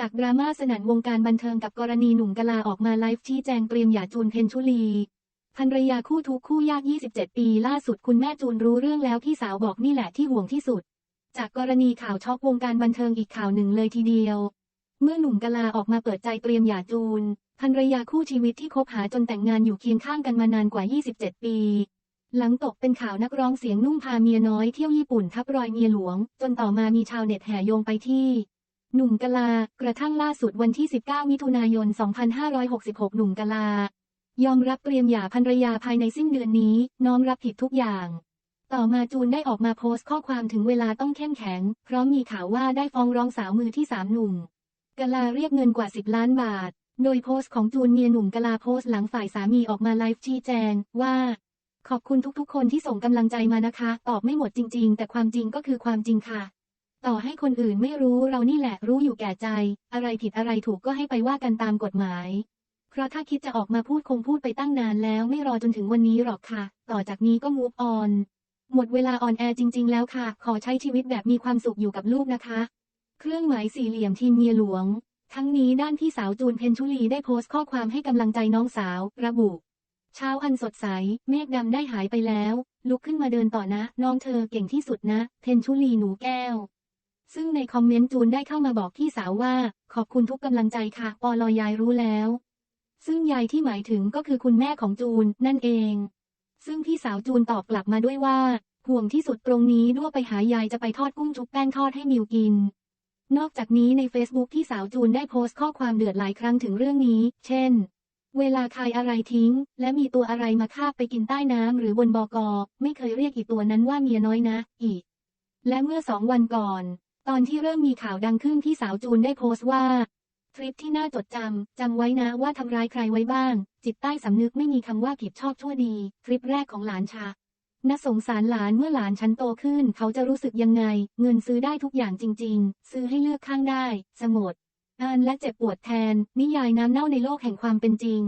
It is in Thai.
จากดราม่าสนั่นวงการบันเทิงกับกรณีหนุ่มกลาออกมาไลฟ์ชี้แจงเตรียมหย่าจูนเพนชุลีภรรยาคู่ทุกคู่ยาก 27 ปี ล่าสุดคุณแม่จูนรู้เรื่องแล้วพี่สาวบอกนี่แหละที่ห่วงที่สุด จากกรณีข่าวช็อกวงการบันเทิงอีกข่าวหนึ่งเลยทีเดียว เมื่อหนุ่มกลาออกมาเปิดใจเตรียมหย่าจูนภรรยาคู่ชีวิตที่คบหาจนแต่งงานอยู่เคียงข้างกันมานานกว่า 27 ปี หลังตกเป็นข่าวนักร้องเสียงนุ่มพาเมียน้อยเที่ยวญี่ปุ่นทับรอยเมียหลวง จนต่อมามีชาวเน็ตแห่โยงไปที่ หนุ่มกะลา กระทั่งล่าสุดวันที่ 19 มิถุนายน 2566 หนุ่มกะลา ยอมรับเตรียมหย่าภรรยาภายในสิ้นเดือนนี้ น้อมรับผิดทุกอย่าง ต่อมาจูนได้ออกมาโพสต์ข้อความถึงเวลาต้องเข้มแข็งพร้อมมีข่าวว่าได้ฟ้องร้องสาวมือที่สามหนุ่มกะลาเรียกเงินกว่า 10 ล้านบาท โดยโพสต์ของจูนเมียหนุ่มกะลาโพสต์หลังฝ่ายสามีออกมาไลฟ์ชี้แจงว่าขอบคุณทุกๆ คนที่ส่งกำลังใจมานะคะ ตอบไม่หมดจริง ๆ แต่ความจริงก็คือความจริงค่ะ ต่อให้คนอื่นไม่รู้เรานี่แหละรู้อยู่แก่ใจ อะไรผิดอะไรถูกก็ให้ไปว่ากันตามกฎหมาย เพราะถ้าคิดจะออกมาพูดคงพูดไปตั้งนานแล้วไม่รอจนถึงวันนี้หรอกค่ะ ต่อจากนี้ก็มูฟออน หมดเวลาออนแอร์จริง ๆ แล้วค่ะ ขอใช้ชีวิตแบบมีความสุขอยู่กับลูกนะคะ เครื่องหมายสี่เหลี่ยมทีมเมียหลวง ทั้งนี้ด้านพี่สาวจูนเพนชุลีได้โพสต์ข้อความให้กำลังใจน้องสาว ระบุเช้าอันสดใส เมฆดำได้หายไปแล้ว ลุกขึ้นมาเดินต่อนะ น้องเธอเก่งที่สุดนะ เพนชุลีหนูแก้ว ซึ่งในคอมเมนต์จูนได้เข้ามาบอกพี่สาวว่า ขอบคุณทุกกำลังใจค่ะ ปอลอยายรู้แล้ว ซึ่งยายที่หมายถึงก็คือคุณแม่ของจูนนั่นเอง ซึ่งพี่สาวจูนตอบกลับมาด้วยว่า ห่วงที่สุดตรงนี้ด้วไปหายายจะไปทอดกุ้งชุบแป้งทอดให้มิวกิน นอกจากนี้ใน Facebook ที่สาวจูนได้โพสต์ข้อความเดือดหลายครั้งถึงเรื่องนี้ เช่น เวลาคายอะไรทิ้ง และมีตัวอะไรมาคาบไปกินใต้น้ำหรือบนบอกอไม่เคยเรียกอีตัวนั้นว่าเมียน้อยนะ อีก และเมื่อสองวันก่อน ตอนที่เริ่มมีข่าวดังขึ้นที่สาวจูนได้โพสต์ว่า ทริปที่น่าจดจำ จำไว้นะว่าทำร้ายใครไว้บ้าง จิตใต้สำนึกไม่มีคำว่าผิดชอบชั่วดี ทริปแรกของหลานชาน่าสงสารหลานเมื่อหลานฉันโตขึ้น เขาจะรู้สึกยังไง เงินซื้อได้ทุกอย่างจริง ๆ ซื้อให้เลือกข้างได้ สมดอ่านและเจ็บปวดแทน นิยายน้ำเน่าในโลกแห่งความเป็นจริง